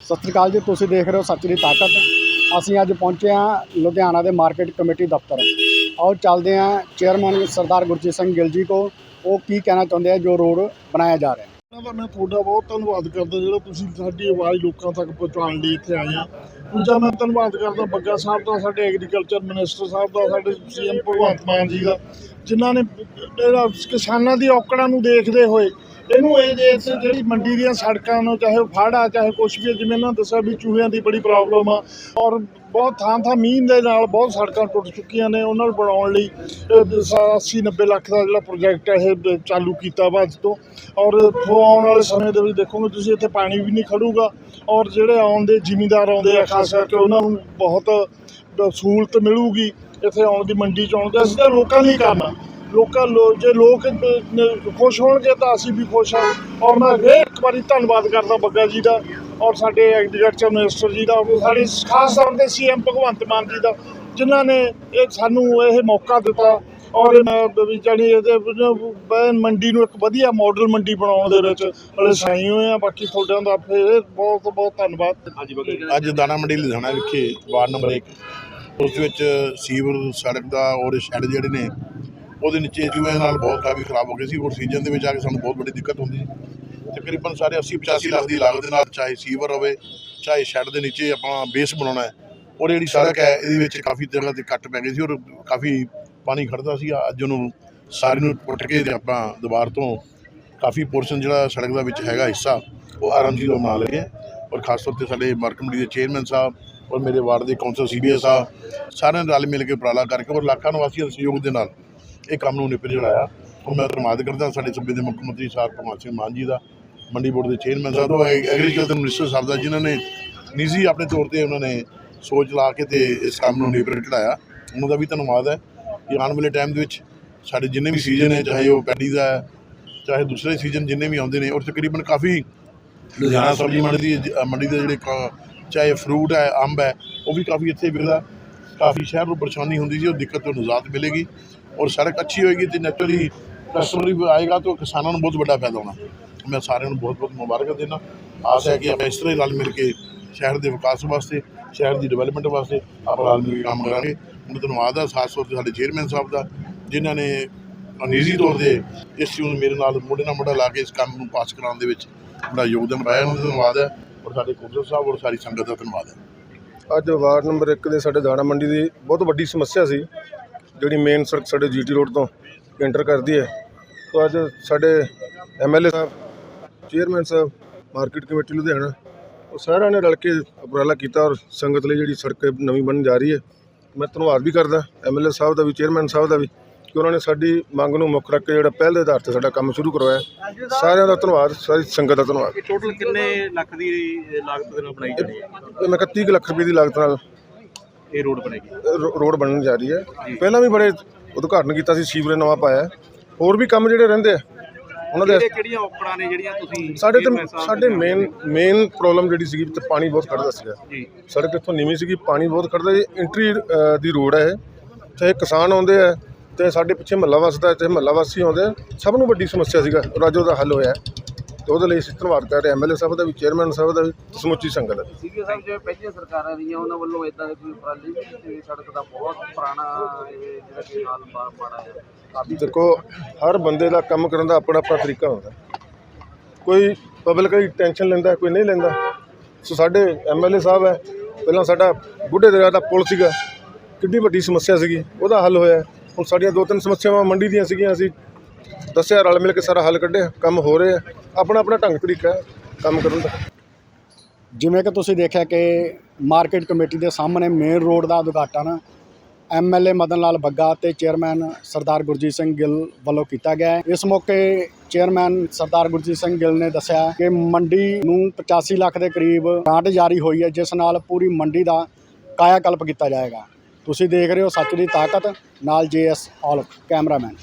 ਸਤਿ ਸ੍ਰੀ ਅਕਾਲ ਜੀ, ਤੁਸੀਂ ਦੇਖ ਰਹੇ ਹੋ ਸੱਚ ਦੀ ਤਾਕਤ। ਅਸੀਂ ਅੱਜ ਪਹੁੰਚੇ ਹਾਂ ਲੁਧਿਆਣਾ ਦੇ ਮਾਰਕੀਟ ਕਮੇਟੀ ਦਫ਼ਤਰ। ਆਓ ਚੱਲਦੇ ਹਾਂ, ਚੇਅਰਮੈਨ ਸਰਦਾਰ ਗੁਰਜੀਤ ਸਿੰਘ ਗਿੱਲ ਜੀ ਕੋ ਉਹ ਕੀ ਕਹਿਣਾ ਚਾਹੁੰਦੇ ਆ, ਜੋ ਰੋਡ ਬਣਾਇਆ ਜਾ ਰਿਹਾ ਹੈ? ਉਹਨਾਂ ਦਾ ਮੈਂ ਤੁਹਾਡਾ ਬਹੁਤ ਧੰਨਵਾਦ ਕਰਦਾ, ਜਿਹੜਾ ਤੁਸੀਂ ਸਾਡੀ ਆਵਾਜ਼ ਲੋਕਾਂ ਤੱਕ ਪਹੁੰਚਾਉਣ ਲਈ ਇੱਥੇ ਆਏ ਆ। ਦੂਜਾ ਮੈਂ ਧੰਨਵਾਦ ਕਰਦਾ ਬੱਗਾ ਸਾਹਿਬ ਦਾ, ਸਾਡੇ ਐਗਰੀਕਲਚਰ ਮਿਨਿਸਟਰ ਸਾਹਿਬ ਦਾ, ਸਾਡੇ ਸੀਐਮ ਭਗਵੰਤ ਮਾਨ ਜੀ ਦਾ, ਜਿਨ੍ਹਾਂ ਨੇ ਕਿਸਾਨਾਂ ਦੀ ਔਕੜਾਂ ਨੂੰ ਦੇਖਦੇ ਹੋਏ ਇਹਨੂੰ ਇਹ ਜੇ ਇਸ ਜਿਹੜੀ ਮੰਡੀ ਦੀਆਂ ਸੜਕਾਂ ਨੂੰ ਚਾਹੇ ਉਹ ਫਾੜਾ ਚਾਹੇ ਕੁਛ ਵੀ ਹੈ, ਜਿਵੇਂ ਇਹਨਾਂ ਦੱਸਿਆ ਵੀ ਚੂਹਿਆਂ ਦੀ ਬੜੀ ਪ੍ਰੋਬਲਮ ਆ। ਔਰ ਬਹੁਤ ਥਾਂ ਥਾਂ ਮੀਂਹ ਦੇ ਨਾਲ ਬਹੁਤ ਸੜਕਾਂ ਟੁੱਟ ਚੁੱਕੀਆਂ ਨੇ ਉਹਨਾਂ ਨੂੰ ਬਣਾਉਣ ਲਈ 80 90 ਲੱਖ ਦਾ ਜਿਹੜਾ ਪ੍ਰੋਜੈਕਟ ਹੈ ਇਹ ਚਾਲੂ ਕੀਤਾ ਵਾ ਅੱਜ ਤੋਂ। ਔਰ ਉਹ ਆਉਣ ਵਾਲੇ ਸਮੇਂ ਦੇ ਵਿੱਚ ਦੇਖੋਗੇ ਤੁਸੀਂ ਇੱਥੇ ਪਾਣੀ ਵੀ ਨਹੀਂ ਖੜੂਗਾ। ਔਰ ਜਿਹੜੇ ਆਉਣ ਦੇ ਜ਼ਿਮੀਂਦਾਰ ਆਉਂਦੇ ਆ ਖਾਸ ਕਰਕੇ ਉਹਨਾਂ ਨੂੰ ਬਹੁਤ ਸਹੂਲਤ ਮਿਲੂਗੀ ਇੱਥੇ ਆਉਣ ਦੀ ਮੰਡੀ ਚ ਆਉਣ ਦੀ। ਅਸੀਂ ਤਾਂ ਲੋਕਾਂ ਲਈ ਕਰਨਾ। ਲੋਕਾਂ ਲੋ ਜੇ ਲੋਕ ਖੁਸ਼ ਹੋਣਗੇ ਤਾਂ ਅਸੀਂ ਵੀ ਖੁਸ਼ ਹਾਂ। ਔਰ ਮੈਂ ਫੇਰ ਇੱਕ ਵਾਰੀ ਧੰਨਵਾਦ ਕਰਦਾ ਬੱਗਾ ਜੀ ਦਾ ਔਰ ਸਾਡੇ ਐਗਰੀਕਲਚਰ ਮਿਨਿਸਟਰ ਜੀ ਦਾ ਔਰ ਸਾਡੇ ਖਾਸ ਤੌਰ ਤੇ ਸੀਐਮ ਭਗਵੰਤ ਮਾਨ ਜੀ ਦਾ ਜਿਨ੍ਹਾਂ ਨੇ ਇਹ ਸਾਨੂੰ ਇਹ ਮੌਕਾ ਦਿੱਤਾ ਔਰ ਜਾਣੀ ਇਹਦੇ ਬੈਨ ਮੰਡੀ ਨੂੰ ਇੱਕ ਵਧੀਆ ਮਾਡਲ ਮੰਡੀ ਬਣਾਉਣ ਦੇ ਵਿੱਚ ਹਲੇ ਸਾਈ ਹੋਏ ਆ ਬਾਕੀ ਤੁਹਾਡਿਆਂ ਦਾ ਫੇਰ ਬਹੁਤ ਬਹੁਤ ਧੰਨਵਾਦ। ਅੱਜ ਦਾਣਾ ਮੰਡੀ ਲੁਧਿਆਣਾ ਵਿਖੇ ਵਾਰਡ ਨੰਬਰ 1 ਉਸ ਵਿੱਚ ਸੀਵਰ ਸੜਕ ਦਾ ਔਰ ਸ਼ੈੱਡ ਜਿਹੜੇ ਨੇ ਉਹਦੇ ਨੀਚੇ ਜੂਏ ਨਾਲ ਬਹੁਤ ਕਾਫੀ ਖਰਾਬ ਹੋ ਗਏ ਸੀ ਔਰ ਸੀਜ਼ਨ ਦੇ ਵਿੱਚ ਆ ਕੇ ਸਾਨੂੰ ਬਹੁਤ ਵੱਡੀ ਦਿੱਕਤ ਹੁੰਦੀ ਸੀ। ਤਕਰੀਬਨ ਸਾਰੇ 80 85 ਲੱਖ ਦੀ ਲਾਗਤ ਦੇ ਨਾਲ ਚਾਹੇ ਸੀਵਰ ਹੋਵੇ, ਚਾਹੇ ਸ਼ੈੱਡ ਦੇ ਨੀਚੇ ਆਪਾਂ ਬੇਸ ਬਣਾਉਣਾ ਹੈ। ਔਰ ਜਿਹੜੀ ਸੜਕ ਹੈ, ਇਹਦੇ ਵਿੱਚ ਕਾਫੀ ਜਗ੍ਹਾ ਤੇ ਕੱਟ ਪੈ ਗਏ ਸੀ ਔਰ ਕਾਫੀ ਪਾਣੀ ਖੜਦਾ ਸੀ। ਅੱਜ ਉਹਨੂੰ ਸਾਰੇ ਨੂੰ ਪੁੱਟ ਕੇ ਤੇ ਆਪਾਂ ਦੁਬਾਰ ਤੋਂ ਕਾਫੀ ਪੋਰਸ਼ਨ ਜਿਹੜਾ ਸੜਕ ਦਾ ਵਿੱਚ ਹੈਗਾ ਹਿੱਸਾ, ਉਹ ਆਰਐਮਜੀ ਤੋਂ ਬਣਾ ਲਏ ਔਰ ਖਾਸ ਤੌਰ ਤੇ ਸਾਡੇ ਮਾਰਕ ਕਮੇਟੀ ਦੇ ਚੇਅਰਮੈਨ ਸਾਹਿਬ ਔਰ ਮੇਰੇ ਵਾਰਡ ਦੇ ਕੌਂਸਲ ਸੀਬੀਐਸ ਸਾਹਿਬ, ਸਾਰਿਆਂ ਨੇ ਰਲ ਮਿਲ ਕੇ ਉਪਰਾਲਾ ਕਰਕੇ ਔਰ ਲੱਖਾਂ ਨਿਵਾਸੀਆਂ ਦੇ ਸਹਿਯੋਗ ਦੇ ਨਾਲ ਇਹ ਕੰਮ ਨੂੰ ਨਿਪਟ ਜੜਾਇਆ। ਔਰ ਮੈਂ ਧੰਨਵਾਦ ਕਰਦਾ ਸਾਡੇ ਸੂਬੇ ਦੇ ਮੁੱਖ ਮੰਤਰੀ ਸਾਹਿਬ ਭਗਵੰਤ ਸਿੰਘ ਮਾਨ ਜੀ ਦਾ, ਮੰਡੀ ਬੋਰਡ ਦੇ ਚੇਅਰਮੈਨ ਸਾਹਿਬ ਤੋਂ ਐਗਰੀਕਲਚਰ ਮਿਨਿਸਟਰ ਸਾਹਿਬ ਦਾ, ਜਿਨ੍ਹਾਂ ਨੇ ਨਿੱਜੀ ਆਪਣੇ ਤੌਰ ਤੇ ਉਹਨਾਂ ਨੇ ਸੋਚ ਲਾ ਕੇ ਤੇ ਇਸ ਕੰਮ ਨੂੰ ਨਿਪਟ ਚੜਾਇਆ ਉਹਨਾਂ ਦਾ ਵੀ ਧੰਨਵਾਦ ਹੈ ਕਿ ਆਉਣ ਵਾਲੇ ਟਾਈਮ ਦੇ ਵਿੱਚ ਸਾਡੇ ਜਿੰਨੇ ਵੀ ਸੀਜ਼ਨ ਹੈ, ਚਾਹੇ ਉਹ ਪੈਡੀ ਦਾ ਚਾਹੇ ਦੂਸਰੇ ਸੀਜ਼ਨ ਜਿੰਨੇ ਵੀ ਆਉਂਦੇ ਨੇ, ਔਰ ਤਕਰੀਬਨ ਕਾਫੀ ਲੁਧਿਆਣਾ ਸਬਜ਼ੀ ਮੰਡੀ ਦੀ ਮੰਡੀ ਦੇ ਜਿਹੜੇ ਕ- ਚਾਹੇ ਫਰੂਟ ਹੈ, ਅੰਬ ਹੈ, ਉਹ ਵੀ ਕਾਫੀ ਇੱਥੇ ਵਿਕਦਾ। ਕਾਫੀ ਸ਼ਹਿਰ ਨੂੰ ਪਰੇਸ਼ਾਨੀ ਹੁੰਦੀ ਸੀ, ਉਹ ਦਿੱਕਤ ਤੋਂ ਨਿਜਾਤ ਮਿਲੇਗੀ ਔਰ ਸੜਕ ਅੱਛੀ ਹੋਏਗੀ ਤੇ ਨੈਚੁਰਲੀ ਕਸਟਮਰ ਵੀ ਆਏਗਾ ਤਾਂ ਕਿਸਾਨਾਂ ਨੂੰ ਬਹੁਤ ਵੱਡਾ ਫਾਇਦਾ ਹੋਣਾ। ਮੈਂ ਸਾਰਿਆਂ ਨੂੰ ਬਹੁਤ ਬਹੁਤ ਮੁਬਾਰਕ ਦਿੰਦਾ। ਆਸ ਹੈ ਕਿ ਆਪਾਂ ਇਸ ਤਰ੍ਹਾਂ ਹੀ ਰਲ ਮਿਲ ਕੇ ਸ਼ਹਿਰ ਦੇ ਵਿਕਾਸ ਵਾਸਤੇ, ਸ਼ਹਿਰ ਦੀ ਡਿਵੈਲਪਮੈਂਟ ਵਾਸਤੇ ਆਪਾਂ ਰਲ ਮਿਲ ਕੇ ਕੰਮ ਕਰਾਂਗੇ। ਉਹਨਾਂ ਧੰਨਵਾਦ ਹੈ, ਖਾਸ ਤੌਰ ਤੇ ਸਾਡੇ ਚੇਅਰਮੈਨ ਸਾਹਿਬ ਦਾ, ਜਿਨ੍ਹਾਂ ਨੇ ਨਿੱਜੀ ਤੌਰ ਤੇ ਇਸ ਚੀਜ਼ ਨੂੰ ਮੇਰੇ ਨਾਲ ਮੋਢੇ ਨਾਲ ਮੋਢਾ ਲਾ ਕੇ ਇਸ ਕੰਮ ਨੂੰ ਪਾਸ ਕਰਾਉਣ ਦੇ ਵਿੱਚ ਬੜਾ ਯੋਗਦਾਨ ਪਾਇਆ। ਉਹਨਾਂ ਦਾ ਧੰਨਵਾਦ ਹੈ ਔਰ ਸਾਡੇ ਕੌਂਸਲ ਸਾਹਿਬ ਔਰ ਸਾਰੀ ਸੰਗਤ ਦਾ ਧੰਨਵਾਦ ਹੈ। ਅੱਜ ਵਾਰਡ ਨੰਬਰ 1 ਦੇ ਸਾਡੇ ਦਾਣਾ ਮੰਡੀ ਦੀ ਬਹੁਤ ਵੱਡੀ ਸਮੱਸਿਆ ਸੀ, ਜਿਹੜੀ ਮੇਨ ਸੜਕ ਸਾਡੇ ਜੀਟੀ ਰੋਡ ਤੋਂ ਐਂਟਰ ਕਰਦੀ ਹੈ। ਤੋਂ ਅੱਜ ਸਾਡੇ MLA sahib chairman sahib market committee Ludhiana, ਉਹ ਸਾਰਿਆਂ ਨੇ ਰਲ ਕੇ ਉਪਰਾਲਾ ਕੀਤਾ ਔਰ ਸੰਗਤ ਲਈ ਜਿਹੜੀ ਸੜਕ ਨਵੀਂ ਬਣਨ ਜਾ ਰਹੀ ਹੈ। ਮੈਂ ਧੰਨਵਾਦ ਵੀ ਕਰਦਾ ਐਮਐਲਏ ਸਾਹਿਬ ਦਾ ਵੀ ਚੇਅਰਮੈਨ ਸਾਹਿਬ ਦਾ ਵੀ। ਕਿ ਉਹਨਾਂ ਨੇ ਸਾਡੀ ਮੰਗ ਨੂੰ ਮੁੱਖ ਰੱਖ ਕੇ ਜਿਹੜਾ ਪਹਿਲ ਦੇ ਆਧਾਰ ਤੇ ਸਾਡਾ ਕੰਮ ਸ਼ੁਰੂ ਕਰਵਾਇਆ। ਸਾਰਿਆਂ ਦਾ ਧੰਨਵਾਦ ਸਾਰੀ ਸੰਗਤ ਦਾ ਧੰਨਵਾਦ। ਟੋਟਲ ਕਿੰਨੇ ਲੱਖ ਦੀ ਲਾਗਤ ਦੇ ਨਾਲ ਬਣਾਈ ਜਾਣੀ ਹੈ? ਇਹ ਮੈਂ 31 ਕੁ ਲੱਖ ਰੁਪਏ ਦੀ ਲਾਗਤ ਨਾਲ ਇਹ ਰੋਡ ਬਣੇਗੀ? ਰੋਡ ਬਣਨ ਜਾ ਰਹੀ ਹੈ। ਪਹਿਲਾਂ ਵੀ ਬੜੇ ਉਦਘਾਟਨ ਕੀਤਾ ਸੀ ਸੀਵਰੇਜ ਨਵਾਂ ਪਾਇਆ। ਹੋਰ ਵੀ ਕੰਮ ਜਿਹੜੇ ਰਹਿੰਦੇ ਆ ਉਹਨਾਂ ਦੇ ਕਿਹੜੇ ਕਿਹੜੀਆਂ ਔਕੜਾਂ ਨੇ ਜਿਹੜੀਆਂ ਤੁਸੀਂ ਸਾਡੇ ਤੇ ਸਾਡੇ ਮੇਨ ਮੇਨ ਪ੍ਰੋਬਲਮ ਜਿਹੜੀ ਸੀਗੀ ਤੇ ਪਾਣੀ ਬਹੁਤ ਖੜਦਾ ਸੀਗਾ। ਜੀ। ਸੜਕ ਇੱਥੋਂ ਨੀਵੀਂ ਸੀਗੀ ਪਾਣੀ ਬਹੁਤ ਖੜਦਾ। ਜੀ ਐਂਟਰੀ ਦੀ ਰੋਡ ਹੈ ਇਹ। ਚਾਹੇ ਕਿਸਾਨ ਆਉਂਦੇ ਆ ਤੇ ਸਾਡੇ ਪਿੱਛੇ ਮਹੱਲਾ ਵਸਦਾ ਤੇ ਮਹੱਲਾ ਵਾਸੀ ਆਉਂਦੇ ਸਭ ਨੂੰ ਵੱਡੀ ਸਮੱਸਿਆ ਸੀਗਾ ਅੱਜ ਉਹਦਾ ਹੱਲ ਹੋਇਆ। ਤੇ ਉਹਦੇ ਲਈ ਅਸੀਂ ਧੰਨਵਾਦ ਕਰ ਰਹੇ ਐਮਐਲਏ ਸਾਹਿਬ ਦਾ ਵੀ ਚੇਅਰਮੈਨ ਸਾਹਿਬ ਦਾ ਵੀ ਤੇ ਸਮੁੱਚੀ ਸੰਗਤ ਦਾ ਸੀਗੇ ਸਾਹਿਬ ਜਿਵੇਂ ਪਹਿਲੀਆਂ ਸਰਕਾਰਾਂ ਰਹੀਆਂ ਉਹਨਾਂ ਵੱਲੋਂ ਇਦਾਂ ਦੇ ਕੋਈ ਉਪਰਾਲੇ ਗਏ। ਸੜਕ ਦਾ ਬਹੁਤ ਪੁਰਾਣਾ ਇਹ ਜਿਹੜਾ ਕਿ ਹਾਲ ਮਾੜਾ ਹੈ ਦੇਖੋ ਹਰ ਬੰਦੇ ਦਾ ਕੰਮ ਕਰਨ ਦਾ ਆਪਣਾ ਆਪਣਾ ਤਰੀਕਾ ਹੁੰਦਾ ਕੋਈ ਪਬਲਿਕ ਦੀ ਟੈਨਸ਼ਨ ਲੈਂਦਾ ਕੋਈ ਨਹੀਂ ਲੈਂਦਾ ਸੋ ਸਾਡੇ ਐਮਐਲਏ ਸਾਹਿਬ ਹੈ ਪਹਿਲਾਂ ਸਾਡਾ ਬੁੱਢੇ ਦਰਿਆ ਦਾ ਪੁਲ ਸੀਗਾ ਕਿੰਨੀ ਵੱਡੀ ਸਮੱਸਿਆ ਸੀਗੀ ਉਹਦਾ ਹੱਲ ਹੋਇਆ ਹੁਣ ਸਾਡੀਆਂ ਦੋ ਤਿੰਨ ਸਮੱਸਿਆਵਾਂ ਮੰਡੀ ਦੀਆਂ ਸੀਗੀਆਂ, ਅਸੀਂ ਦੱਸਿਆ, ਰਲ ਮਿਲ ਕੇ ਸਾਰਾ ਹੱਲ ਕੱਢਿਆ, ਕੰਮ ਹੋ ਰਿਹਾ। ਆਪਣਾ ਆਪਣਾ ਢੰਗ ਤਰੀਕਾ ਹੈ ਕੰਮ ਕਰਨ ਦਾ। ਜਿਵੇਂ ਕਿ ਤੁਸੀਂ ਦੇਖਿਆ ਕਿ ਮਾਰਕੀਟ ਕਮੇਟੀ ਦੇ ਸਾਹਮਣੇ ਮੇਨ ਰੋਡ ਦਾ ਉਦਘਾਟਨ ਐਮਐਲਏ ਮਦਨ ਲਾਲ ਬੱਗਾ ਤੇ ਚੇਅਰਮੈਨ ਸਰਦਾਰ ਗੁਰਜੀਤ ਸਿੰਘ ਗਿੱਲ ਵੱਲੋਂ ਕੀਤਾ ਗਿਆ ਇਸ ਮੌਕੇ ਚੇਅਰਮੈਨ ਸਰਦਾਰ ਗੁਰਜੀਤ ਸਿੰਘ ਗਿੱਲ ਨੇ ਦੱਸਿਆ ਕਿ ਮੰਡੀ ਨੂੰ 85 ਲੱਖ ਦੇ ਕਰੀਬ ਗ੍ਰਾਂਟ ਜਾਰੀ ਹੋਈ ਹੈ, ਜਿਸ ਨਾਲ ਪੂਰੀ ਮੰਡੀ ਦਾ ਕਾਇਆ ਕਲਪ ਕੀਤਾ ਜਾਏਗਾ। ਤੁਸੀਂ ਦੇਖ ਰਹੇ ਹੋ ਸੱਚ ਦੀ ਤਾਕਤ ਨਾਲ ਜੇਐਸ ਔਲਖ ਕੈਮਰਾਮੈਨ।